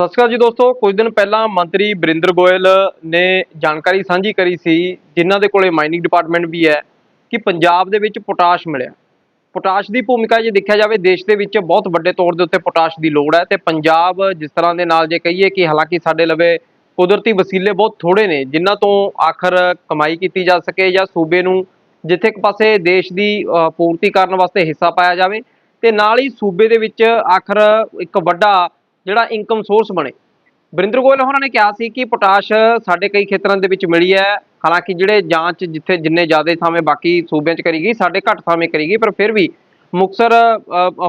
ਸਤਿ ਸ਼੍ਰੀ ਅਕਾਲ ਜੀ ਦੋਸਤੋ। ਕੁਝ ਦਿਨ ਪਹਿਲਾਂ ਮੰਤਰੀ ਬਰਿੰਦਰ ਗੋਇਲ ਨੇ ਜਾਣਕਾਰੀ ਸਾਂਝੀ ਕਰੀ ਸੀ, ਜਿਨ੍ਹਾਂ ਦੇ ਕੋਲੇ ਮਾਈਨਿੰਗ ਡਿਪਾਰਟਮੈਂਟ ਵੀ ਹੈ, ਕਿ ਪੰਜਾਬ ਦੇ ਵਿੱਚ ਪੋਟਾਸ਼ ਮਿਲਿਆ। ਪੋਟਾਸ਼ ਦੀ ਭੂਮਿਕਾ ਜੇ ਦੇਖਿਆ ਜਾਵੇ, ਦੇਸ਼ ਦੇ ਵਿੱਚ ਬਹੁਤ ਵੱਡੇ ਤੌਰ ਦੇ ਉੱਤੇ ਪੋਟਾਸ਼ ਦੀ ਲੋੜ ਹੈ ਤੇ ਪੰਜਾਬ ਜਿਸ ਤਰ੍ਹਾਂ ਦੇ ਨਾਲ ਜੇ ਕਹੀਏ ਕਿ ਹਾਲਾਂਕਿ ਸਾਡੇ ਲਵੇ ਕੁਦਰਤੀ ਵਸੀਲੇ ਬਹੁਤ ਥੋੜੇ ਨੇ, ਜਿਨ੍ਹਾਂ ਤੋਂ ਆਖਰ ਕਮਾਈ ਕੀਤੀ ਜਾ ਸਕੇ ਜਾਂ ਸੂਬੇ ਨੂੰ ਜਿੱਥੇ ਇੱਕ ਪਾਸੇ ਦੇਸ਼ ਦੀ ਪੂਰਤੀ ਕਰਨ ਵਾਸਤੇ ਹਿੱਸਾ ਪਾਇਆ ਜਾਵੇ ਤੇ ਨਾਲ ਹੀ ਸੂਬੇ ਦੇ ਵਿੱਚ ਆਖਰ ਇੱਕ ਵੱਡਾ ਜਿਹੜਾ ਇਨਕਮ ਸੋਰਸ ਬਣੇ। ਵਰਿੰਦਰ ਗੋਇਲ ਹੋਰਾਂ ਨੇ ਕਿਹਾ ਸੀ ਕਿ ਪੋਟਾਸ਼ ਸਾਡੇ ਕਈ ਖੇਤਰਾਂ ਦੇ ਵਿੱਚ ਮਿਲੀ ਹੈ। ਹਾਲਾਂਕਿ ਜਿਹੜੇ ਜਾਂਚ ਜਿੱਥੇ ਜਿੰਨੇ ਜ਼ਿਆਦਾ ਥਾਵੇਂ ਬਾਕੀ ਸੂਬਿਆਂ 'ਚ ਕਰੀ ਗਈ, ਸਾਡੇ ਘੱਟ ਥਾਵੇਂ ਕਰੀ ਗਈ, ਪਰ ਫਿਰ ਵੀ ਮੁਕਸਰ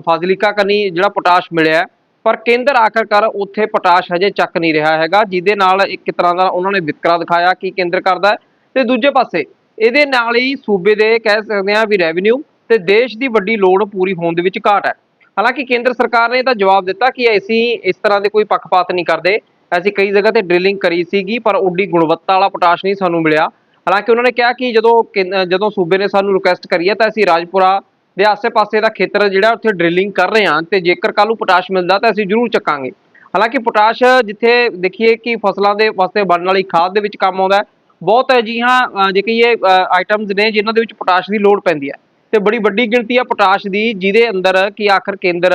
ਫਾਜ਼ਿਲਿਕਾ ਕਨੀ ਜਿਹੜਾ ਪੋਟਾਸ਼ ਮਿਲਿਆ ਪਰ ਕੇਂਦਰ ਆਖਰਕਾਰ ਉੱਥੇ ਪੋਟਾਸ਼ ਹਜੇ ਚੱਕ ਨਹੀਂ ਰਿਹਾ ਹੈਗਾ, ਜਿਹਦੇ ਨਾਲ ਇੱਕ ਤਰ੍ਹਾਂ ਦਾ ਉਹਨਾਂ ਨੇ ਵਿਤਕਰਾ ਦਿਖਾਇਆ ਕਿ ਕੇਂਦਰ ਕਰਦਾ ਹੈ। ਤੇ ਦੂਜੇ ਪਾਸੇ ਇਹਦੇ ਨਾਲ ਹੀ ਸੂਬੇ ਦੇ ਕਹਿ ਸਕਦੇ ਆ ਵੀ ਰੈਵਨਿਊ ਤੇ ਦੇਸ਼ ਦੀ ਵੱਡੀ ਲੋੜ ਪੂਰੀ ਹੋਣ ਦੇ ਵਿੱਚ ਘਾਟ ਹੈ। ਹਾਲਾਂਕਿ ਕੇਂਦਰ ਸਰਕਾਰ ਨੇ ਤਾਂ ਜਵਾਬ ਦਿੱਤਾ ਕਿ ਅਸੀਂ ਇਸ ਤਰ੍ਹਾਂ ਦੇ ਕੋਈ ਪੱਖਪਾਤ ਨਹੀਂ ਕਰਦੇ। ਅਸੀਂ ਕਈ ਜਗ੍ਹਾ ਤੇ ਡ੍ਰਿਲਿੰਗ ਕਰੀ ਸੀਗੀ, ਪਰ ਉੱਡੀ ਗੁਣਵੱਤਾ ਵਾਲਾ ਪੋਟਾਸ਼ ਨਹੀਂ ਸਾਨੂੰ ਮਿਲਿਆ। ਹਾਲਾਂਕਿ ਉਹਨਾਂ ਨੇ ਕਿਹਾ ਕਿ ਜਦੋਂ ਕੇਂ- ਜਦੋਂ ਸੂਬੇ ਨੇ ਸਾਨੂੰ ਰਿਕੁਐਸਟ ਕਰੀ ਹੈ ਤਾਂ ਅਸੀਂ ਰਾਜਪੁਰਾ ਦੇ ਆਸੇ-ਪਾਸੇ ਦਾ ਖੇਤਰ ਜਿਹੜਾ ਉੱਥੇ ਡ੍ਰਿਲਿੰਗ ਕਰ ਰਹੇ ਹਾਂ ਤੇ ਜੇਕਰ ਕੱਲ੍ਹ ਨੂੰ ਪੋਟਾਸ਼ ਮਿਲਦਾ ਤਾਂ ਅਸੀਂ ਜ਼ਰੂਰ ਚੱਕਾਂਗੇ। ਹਾਲਾਂਕਿ ਪੋਟਾਸ਼ ਜਿੱਥੇ ਦੇਖੀਏ ਕਿ ਫਸਲਾਂ ਦੇ ਵਾਸਤੇ ਬਣਨ ਵਾਲੀ ਖਾਦ ਦੇ ਵਿੱਚ ਕੰਮ ਆਉਂਦਾ ਬਹੁਤ ਅਜਿਹੀਆਂ ਜੇ ਕਹੀਏ ਆਈਟਮਸ ਨੇ ਜਿਨ੍ਹਾਂ ਦੇ ਵਿੱਚ ਪੋਟਾਸ਼ ਦੀ ਲੋੜ ਪੈਂਦੀ ਹੈ। ਤੇ ਬੜੀ ਵੱਡੀ ਗਿਣਤੀ ਆ ਪੋਟਾਸ਼ ਦੀ ਜਿਹਦੇ ਅੰਦਰ ਕਿ ਆਖਰ ਕੇਂਦਰ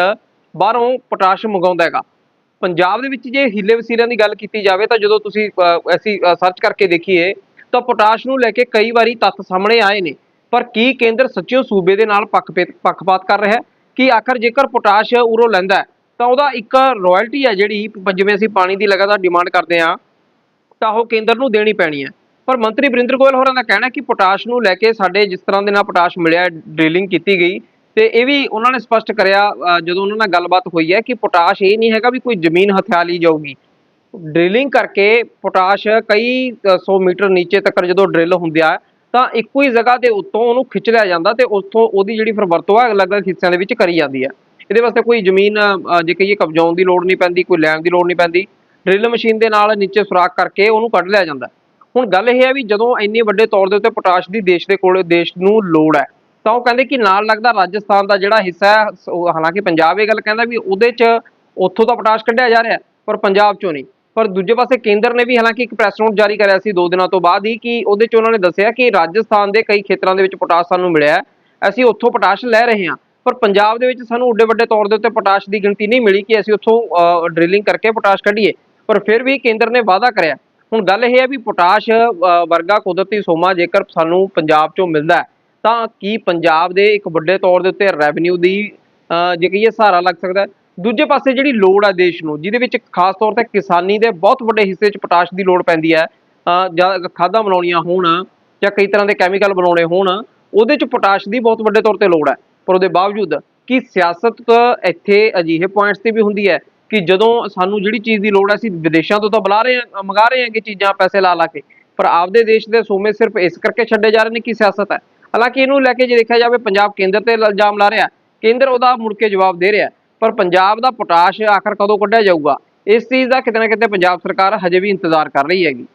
ਬਾਹਰੋਂ ਪੋਟਾਸ਼ ਮੰਗਾਉਂਦਾ ਹੈਗਾ। ਪੰਜਾਬ ਦੇ ਵਿੱਚ ਜੇ ਹੀਲੇ ਵਸੀਲਿਆਂ ਦੀ ਗੱਲ ਕੀਤੀ ਜਾਵੇ ਤਾਂ ਜਦੋਂ ਤੁਸੀਂ ਅਹ, ਅਸੀਂ ਸਰਚ ਕਰਕੇ ਦੇਖੀਏ ਤਾਂ ਪੋਟਾਸ਼ ਨੂੰ ਲੈ ਕੇ ਕਈ ਵਾਰੀ ਤੱਥ ਸਾਹਮਣੇ ਆਏ ਨੇ। ਪਰ ਕੀ ਕੇਂਦਰ ਸੱਚਿਓ ਸੂਬੇ ਦੇ ਨਾਲ ਪੱਖਪੇਤ ਪੱਖਪਾਤ ਕਰ ਰਿਹਾ ਹੈ? ਕਿ ਆਖਰ ਜੇਕਰ ਪੋਟਾਸ਼ ਉਰੋਂ ਲੈਂਦਾ ਤਾਂ ਉਹਦਾ ਇੱਕ ਰਾਇਲਟੀ ਹੈ ਜਿਹੜੀ ਜਿਵੇਂ ਅਸੀਂ ਪਾਣੀ ਦੀ ਲਗਾਤਾਰ ਡਿਮਾਂਡ ਕਰਦੇ ਹਾਂ ਤਾਂ ਉਹ ਕੇਂਦਰ ਨੂੰ ਦੇਣੀ ਪੈਣੀ ਹੈ। ਪਰ ਮੰਤਰੀ ਵਰਿੰਦਰ ਗੋਇਲ ਹੋਰਾਂ ਦਾ ਕਹਿਣਾ ਕਿ ਪੋਟਾਸ਼ ਨੂੰ ਲੈ ਕੇ ਸਾਡੇ ਜਿਸ ਤਰ੍ਹਾਂ ਦੇ ਨਾਲ ਪੋਟਾਸ਼ ਮਿਲਿਆ ਡ੍ਰਿਲਿੰਗ ਕੀਤੀ ਗਈ ਤੇ ਇਹ ਵੀ ਉਹਨਾਂ ਨੇ ਸਪਸ਼ਟ ਕਰਿਆ ਜਦੋਂ ਉਹਨਾਂ ਨਾਲ ਗੱਲਬਾਤ ਹੋਈ ਹੈ ਕਿ ਪੋਟਾਸ਼ ਇਹ ਨਹੀਂ ਹੈਗਾ ਵੀ ਕੋਈ ਜ਼ਮੀਨ ਹਥਿਆ ਲਈ ਜਾਊਗੀ। ਡ੍ਰਿਲਿੰਗ ਕਰਕੇ ਪੋਟਾਸ਼ ਕਈ ਅ, 100 ਮੀਟਰ ਨੀਚੇ ਤੱਕ ਜਦੋਂ ਡ੍ਰਿਲ ਹੁੰਦਿਆ ਤਾਂ ਇੱਕੋ ਹੀ ਜਗ੍ਹਾ ਦੇ ਉੱਤੋਂ ਉਹਨੂੰ ਖਿੱਚ ਲਿਆ ਜਾਂਦਾ ਤੇ ਉੱਥੋਂ ਉਹਦੀ ਜਿਹੜੀ ਫਿਰ ਵਰਤੋਂ ਹੈ ਅਲੱਗ-ਅਲੱਗ ਹਿੱਸਿਆਂ ਦੇ ਵਿੱਚ ਕਰੀ ਜਾਂਦੀ ਹੈ। ਇਹਦੇ ਵਾਸਤੇ ਕੋਈ ਜ਼ਮੀਨ ਜੇ ਕਹੀਏ ਕਬਜ਼ਾਉਣ ਦੀ ਲੋੜ ਨਹੀਂ ਪੈਂਦੀ ਕੋਈ ਲੈਣ ਦੀ ਲੋੜ ਨਹੀਂ ਪੈਂਦੀ ਡਰਿਲ ਮਸ਼ੀਨ ਦੇ ਨਾਲ ਨੀਚੇ ਸੁਰਾਖ ਕਰਕੇ ਉਹਨੂੰ ਕੱਢ ਲਿਆ ਜਾਂਦਾ। ਹੁਣ ਗੱਲ ਇਹ ਹੈ ਵੀ ਜਦੋਂ ਇੰਨੇ ਵੱਡੇ ਤੌਰ ਦੇ ਉੱਤੇ ਪੋਟਾਸ਼ ਦੀ ਦੇਸ਼ ਦੇ ਕੋਲ, ਦੇਸ਼ ਨੂੰ ਲੋੜ ਹੈ, ਤਾਂ ਉਹ ਕਹਿੰਦੇ ਕਿ ਨਾਲ ਲੱਗਦਾ ਰਾਜਸਥਾਨ ਦਾ ਜਿਹੜਾ ਹਿੱਸਾ ਹੈ ਹਾਲਾਂਕਿ ਪੰਜਾਬ ਇਹ ਗੱਲ ਕਹਿੰਦਾ ਵੀ ਉਹਦੇ 'ਚ ਉੱਥੋਂ ਤਾਂ ਪੋਟਾਸ਼ ਕੱਢਿਆ ਜਾ ਰਿਹਾ, ਪਰ ਪੰਜਾਬ 'ਚੋਂ ਨਹੀਂ। ਪਰ ਦੂਜੇ ਪਾਸੇ ਕੇਂਦਰ ਨੇ ਵੀ ਹਾਲਾਂਕਿ ਇੱਕ ਪ੍ਰੈਸ ਨੋਟ ਜਾਰੀ ਕਰਿਆ ਸੀ ਦੋ ਦਿਨਾਂ ਤੋਂ ਬਾਅਦ ਹੀ ਕਿ ਉਹਦੇ 'ਚ ਉਹਨਾਂ ਨੇ ਦੱਸਿਆ ਕਿ ਰਾਜਸਥਾਨ ਦੇ ਕਈ ਖੇਤਰਾਂ ਦੇ ਵਿੱਚ ਪੋਟਾਸ਼ ਸਾਨੂੰ ਮਿਲਿਆ ਅਸੀਂ ਉੱਥੋਂ ਪੋਟਾਸ਼ ਲੈ ਰਹੇ ਹਾਂ, ਪਰ ਪੰਜਾਬ ਦੇ ਵਿੱਚ ਸਾਨੂੰ ਉੱਡੇ ਵੱਡੇ ਤੌਰ ਦੇ ਉੱਤੇ ਪੋਟਾਸ਼ ਦੀ ਗਿਣਤੀ ਨਹੀਂ ਮਿਲੀ ਕਿ ਅਸੀਂ ਉੱਥੋਂ ਡ੍ਰਿਲਿੰਗ ਕਰਕੇ ਪੋਟਾਸ਼ ਕੱਢੀਏ। ਪਰ ਫਿਰ ਵੀ ਕੇਂਦਰ ਨੇ ਵਾਅਦਾ ਕਰਿਆ ਹੁਣ ਗੱਲ ਇਹ ਹੈ ਵੀ ਪੋਟਾਸ਼ ਵਰਗਾ ਕੁਦਰਤੀ ਸੋਮਾ ਜੇਕਰ ਸਾਨੂੰ ਪੰਜਾਬ ਚੋਂ ਮਿਲਦਾ ਤਾਂ ਕੀ ਪੰਜਾਬ ਦੇ ਇੱਕ ਵੱਡੇ ਤੌਰ ਦੇ ਉੱਤੇ ਰੈਵਨਿਊ ਦੀ ਜੇ ਕਹੀਏ ਸਹਾਰਾ ਲੱਗ ਸਕਦਾ ਦੂਜੇ ਪਾਸੇ ਜਿਹੜੀ ਲੋੜ ਹੈ ਦੇਸ਼ ਨੂੰ, ਜਿਹਦੇ ਵਿੱਚ ਖਾਸ ਤੌਰ ਤੇ ਕਿਸਾਨੀ ਦੇ ਬਹੁਤ ਵੱਡੇ ਹਿੱਸੇ 'ਚ ਪੋਟਾਸ਼ ਦੀ ਲੋੜ ਪੈਂਦੀ ਹੈ ਜਾਂ ਖਾਦਾਂ ਬਣਾਉਣੀਆਂ ਹੋਣ, ਜਾਂ ਕਈ ਤਰ੍ਹਾਂ ਦੇ ਕੈਮੀਕਲ ਬਣਾਉਣੇ ਹੋਣ, ਉਹਦੇ 'ਚ ਪੋਟਾਸ਼ ਦੀ ਬਹੁਤ ਵੱਡੇ ਤੌਰ ਤੇ ਲੋੜ ਹੈ। ਪਰ ਉਹਦੇ ਬਾਵਜੂਦ ਕੀ ਸਿਆਸਤ ਇੱਥੇ ਅਜਿਹੇ ਪੁਆਇੰਟਸ ਤੇ ਵੀ ਹੁੰਦੀ ਹੈ ਕਿ ਜਦੋਂ ਸਾਨੂੰ ਜਿਹੜੀ ਚੀਜ਼ ਦੀ ਲੋੜ ਹੈ, ਅਸੀਂ ਵਿਦੇਸ਼ਾਂ ਤੋਂ ਤਾਂ ਬੁਲਾ ਰਹੇ ਹਾਂ, ਮੰਗਾ ਰਹੇ ਹਾਂ ਕਿ ਚੀਜ਼ਾਂ ਪੈਸੇ ਲਾ ਲਾ ਕੇ, ਪਰ ਆਪਦੇ ਦੇਸ਼ ਦੇ ਸੋਮੇ ਸਿਰਫ ਇਸ ਕਰਕੇ ਛੱਡੇ ਜਾ ਰਹੇ ਨੇ ਕਿ ਸਿਆਸਤ ਹੈ। ਹਾਲਾਂਕਿ ਇਹਨੂੰ ਲੈ ਕੇ ਜੇ ਦੇਖਿਆ ਜਾਵੇ, ਪੰਜਾਬ ਕੇਂਦਰ ਤੇ ਇਲਜ਼ਾਮ ਲਾ ਰਿਹਾ, ਕੇਂਦਰ ਉਹਦਾ ਮੁੜ ਕੇ ਜਵਾਬ ਦੇ ਰਿਹਾ, ਪਰ ਪੰਜਾਬ ਦਾ ਪੋਟਾਸ਼ ਆਖਰ ਕਦੋਂ ਕੱਢਿਆ ਜਾਊਗਾ? ਇਸ ਚੀਜ਼ ਦਾ ਕਿਤੇ ਨਾ ਕਿਤੇ ਪੰਜਾਬ ਸਰਕਾਰ ਹਜੇ ਵੀ ਇੰਤਜ਼ਾਰ ਕਰ ਰਹੀ ਹੈਗੀ।